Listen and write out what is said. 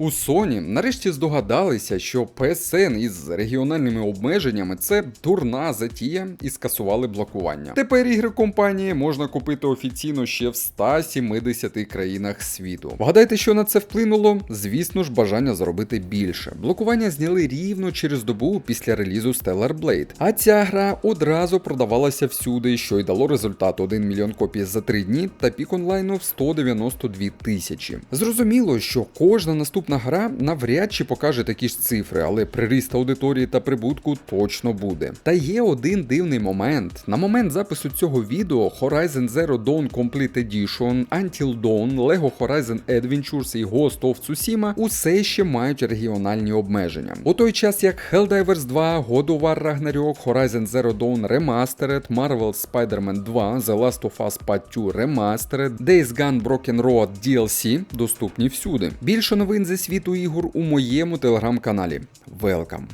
У Sony нарешті здогадалися, що PSN із регіональними обмеженнями це дурна затія і скасували блокування. Тепер ігри компанії можна купити офіційно ще в 170 країнах світу. Вгадайте, що на це вплинуло? Звісно ж, бажання заробити більше. Блокування зняли рівно через добу після релізу Stellar Blade. А ця гра одразу продавалася всюди, що й дало результат 1 мільйон копій за 3 дні та пік онлайну в 192 тисячі. Зрозуміло, що кожна наступна гра навряд чи покаже такі ж цифри, але приріст аудиторії та прибутку точно буде. Та є один дивний момент. На момент запису цього відео Horizon Zero Dawn Complete Edition, Until Dawn, Lego Horizon Adventures і Ghost of Tsushima усе ще мають регіональні обмеження. У той час як Helldivers 2, God of War Ragnarok, Horizon Zero Dawn Remastered, Marvel Spider-Man 2, The Last of Us Part 2 Remastered, Days Gone Broken Road DLC доступні всюди. Більше новин зі світу ігор у моєму телеграм-каналі. Welcome!